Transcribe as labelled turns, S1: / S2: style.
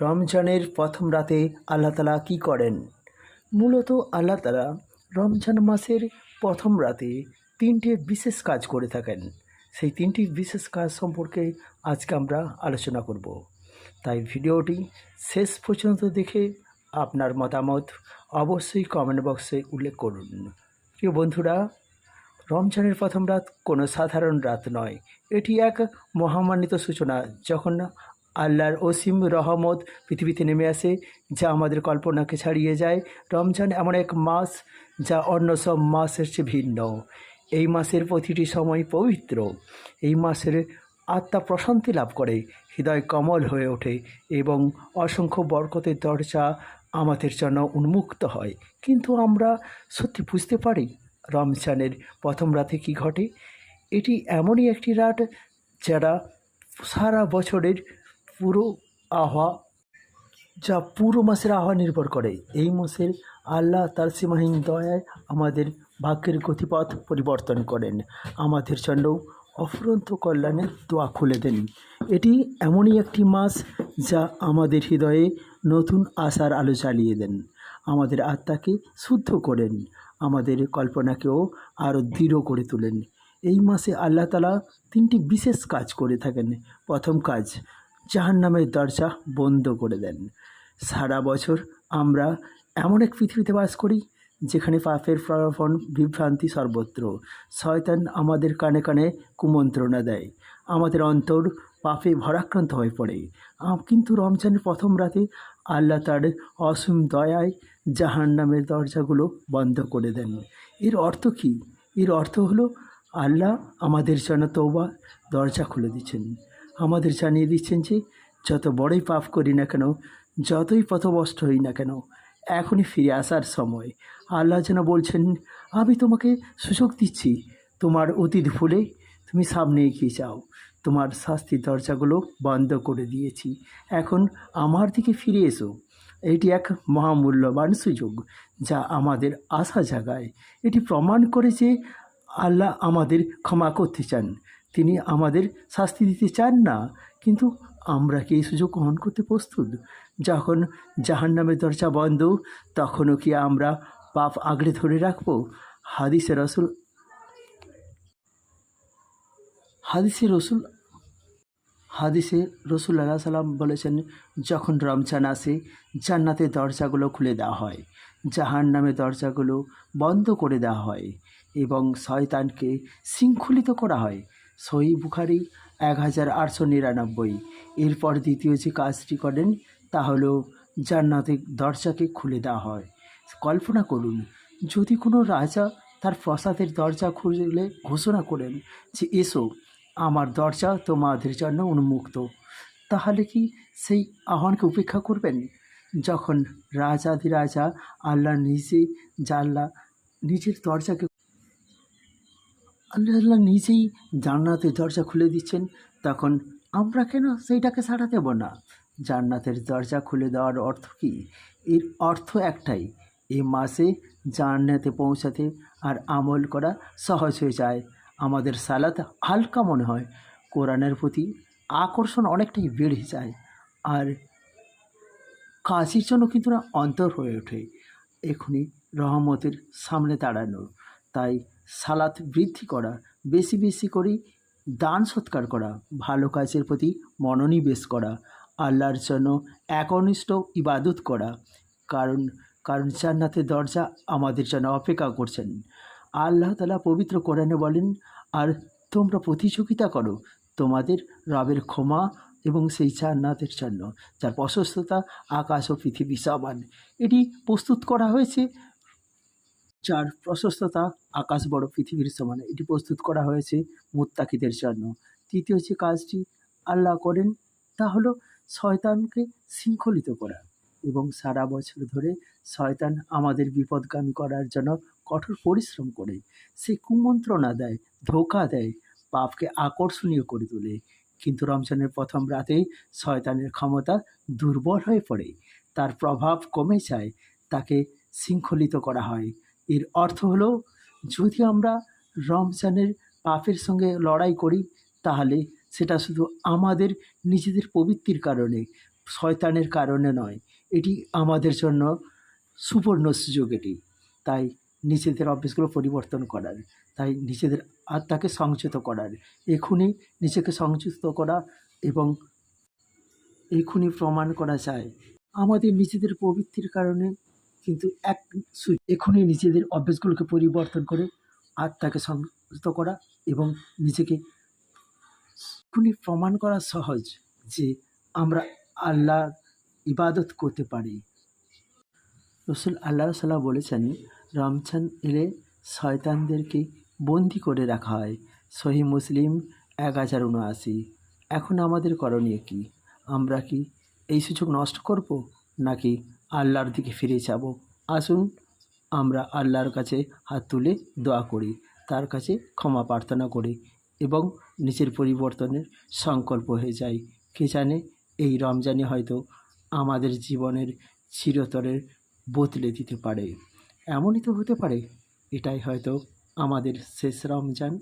S1: রমজানের প্রথম রাতে আল্লাহ তালা কী করেন? মূলত আল্লাহ তালা রমজান মাসের প্রথম রাতে তিনটে বিশেষ কাজ করে থাকেন। সেই তিনটি বিশেষ কাজ সম্পর্কে আজকে আমরা আলোচনা করব। তাই ভিডিওটি শেষ পর্যন্ত দেখে আপনার মতামত অবশ্যই কমেন্ট বক্সে উল্লেখ করুন। প্রিয় বন্ধুরা, রমজানের প্রথম রাত কোনো সাধারণ রাত নয়। এটি এক মহামান্বিত সূচনা যখন আল্লাহর অসীম রহমত পৃথিবীতে নেমে আসে, যা আমাদের কল্পনাকে ছাড়িয়ে যায়। রমজান এমন এক মাস, যা অন্য সব মাসের চেয়ে ভিন্ন। এই মাসের প্রতিটি সময় পবিত্র। এই মাসের আত্মা প্রশান্তি লাভ করে, হৃদয় কমল হয়ে ওঠে এবং অসংখ্য বরকতের দরজা আমাদের জন্য উন্মুক্ত হয়। কিন্তু আমরা সত্যি বুঝতে পারি রমজানের প্রথম রাতে কী ঘটে? এটি এমনই একটি রাত, যারা সারা বছরের পুরো আহ্বা যা পুরো মাসের আহ্বা নির্ভর করে। এই মাসের আল্লাহ তার সীমাহীন দয়ায় আমাদের ভাগ্যের গতিপথ পরিবর্তন করেন। আমাদের জন্য অফুরন্ত কল্যাণের দোয়া খুলে দেন। এটি এমনই একটি মাস যা আমাদের হৃদয়ে নতুন আশার আলো জ্বালিয়ে দেন। আমাদের আত্মাকে শুদ্ধ করেন। আমাদের কল্পনাকেও আরও দৃঢ় করে তোলেন। এই মাসে আল্লাহ তালা তিনটি বিশেষ কাজ করে থাকেন। প্রথম কাজ জাহান্নামের দরজা বন্ধ করে দেন। সারা বছর আমরা এমন এক পৃথিবীতে বাস করি, যেখানে পাপের প্রলোভন বিভ্রান্তি সর্বত্র। শয়তান আমাদের কানে কানে কুমন্ত্রণা দেয়। আমাদের অন্তর পাপে ভরাক্রান্ত হয়ে পড়ে। কিন্তু রমজানের প্রথম রাতে আল্লাহ তার অসীম দয়ায় জাহান নামের দরজাগুলো বন্ধ করে দেন। এর অর্থ কী? এর অর্থ হলো, আল্লাহ আমাদের জন্য তৌবা দরজা খুলে দিচ্ছেন আমাদের জানিয়ে দিচ্ছেন যে, যত বড়ই পাপ করি না কেন, যতই পথভ্রষ্ট হই না কেন, এখনই ফিরে আসার সময়। আল্লাহ যেন বলছেন, আমি তোমাকে সুযোগ দিচ্ছি। তোমার অতীত ভুলে তুমি সামনে এগিয়ে যাও। তোমার শাস্তির দরজাগুলো বন্ধ করে দিয়েছি। এখন আমার দিকে ফিরে এসো। এটি এক মহামূল্যবান সুযোগ যা আমাদের আশা জাগায়। এটি প্রমাণ করে যে আল্লাহ আমাদের ক্ষমা করতে চান। তিনি আমাদের শাস্তি দিতে চান না। কিন্তু আমরা কি এই সুযোগ গ্রহণ করতে প্রস্তুত? যখন জাহান্নামের দরজা বন্ধ, তখনও কি আমরা পাপ আগলে ধরে রাখব? হাদিসে রসুল হাদিসে রসুল হাদিসে রসুল আল্লাহ সাল্লাম বলেছেন, যখন রমজান আসে জান্নাতের দরজাগুলো খুলে দেওয়া হয় জাহান নামে দরজাগুলো বন্ধ করে দেওয়া হয় এবং শয়তানকে শৃঙ্খলিত করা হয়। সই বুখারি এক হাজার আটশো নিরানব্বই। এরপর দ্বিতীয় যে কাজটি করেন, তা হলো জান্নাতের দরজাকে খুলে দেওয়া হয়। কল্পনা করুন, যদি কোনো রাজা তার প্রসাদের দরজা খুলে ঘোষণা করেন যে, এসো, আমার দরজা তোমাদের জন্য উন্মুক্ত। তাহলে কি সেই আহ্বানকে উপেক্ষা করবেন? যখন রাজাদি রাজা আল্লাহ নিজে জাল্লা নিজের দরজাকে আল্লাহ নিজেই জান্নাতের দরজা খুলে দিচ্ছেন। তখন আমরা কেন সেইটাকে সাড়া দেব না? জান্নাতের দরজা খুলে দেওয়ার অর্থ কী? এর অর্থ একটাই এই মাসে জান্নাতে পৌঁছাতে আর আমল করা সহজ হয়ে যায়। আমাদের সালাত হালকা মনে হয়, কোরআনের প্রতি আকর্ষণ অনেকটাই বেড়ে যায় আর কাজের জন্য কিন্তু না অন্তর হয়ে ওঠে। এখনই রহমতের সামনে দাঁড়ানো, তাই সালাত বৃদ্ধি করা, বেশি বেশি করে দান সৎকার করা, ভালো কাজের প্রতি মনোনিবেশ করা, আল্লাহর জন্য একনিষ্ঠ ইবাদত করা, কারণ কারণ জান্নাতের দরজা আমাদের জন্য অপেক্ষা করছেন। আল্লাহ তালা পবিত্র কোরআনে বলেন, আর তোমরা প্রতিযোগিতা করো, তোমাদের রবের ক্ষমা এবং সেই জান্নাতের জন্য, যার প্রশস্ততা আকাশ ও পৃথিবী সমান। এটি প্রস্তুত করা হয়েছে যার প্রশস্ততা আকাশ বড় পৃথিবীর সমান। এটি প্রস্তুত করা হয়েছে মুত্তাকিদের জন্য। তৃতীয় যে কাজটি আল্লাহ করেন, তা হলো শয়তানকে শৃঙ্খলিত করা এবং সারা বছর ধরে শয়তান আমাদের বিপদগামী করার জন্য কঠোর পরিশ্রম করে। সে কুমন্ত্রণা দেয়, ধোকা দেয়, পাপকে আকর্ষণীয় করে তোলে। কিন্তু রমজানের প্রথম রাতেই শয়তানের ক্ষমতা দুর্বল হয়ে পড়ে। তার প্রভাব কমে যায়, তাকে শৃঙ্খলিত করা হয়। এর অর্থ হলো, যদি আমরা রমজানের পাপের সঙ্গে লড়াই করি, তাহলে সেটা শুধু আমাদের নিজেদের পবিত্রির কারণে, শয়তানের কারণে নয়। এটি আমাদের জন্য সুবর্ণ সুযোগ এটি। তাই নিজেদের অভ্যেসগুলো পরিবর্তন করার, তাই নিজেদের আত্মাকে সংযত করার এখনই নিজেকে সংযুক্ত করা এবং এখনই প্রমাণ করা যায়। আমাদের নিজেদের প্রবৃত্তির কারণে কিন্তু এক সু- এখনই নিজেদের অভ্যেসগুলোকে পরিবর্তন করে আত্মাকে সংযত করা এবং নিজেকে এখনই প্রমাণ করা সহজ যে আমরা আল্লাহর ইবাদত করতে পারি। রসুল আল্লাহ সাল্লাহ বলেছেন, রমজান এলে শয়তানদেরকে বন্দি করে রাখা হয়। সহি মুসলিম এক হাজার উনআশি। এখন আমাদের করণীয় কি? আমরা কি এই সুযোগ নষ্ট করব নাকি আল্লাহর দিকে ফিরে যাব। আসুন, আমরা আল্লাহর কাছে হাত তুলে দোয়া করি, তার কাছে ক্ষমা প্রার্থনা করি এবং নিজের পরিবর্তনের সংকল্প হয়ে যাই। কে জানে এই রমজানে হয়তো আমাদের জীবনের চিরতরের বদলে দিতে পারে। এমনই তো হতে পারে, এটাই হয়তো আমাদের শেষ রমজান।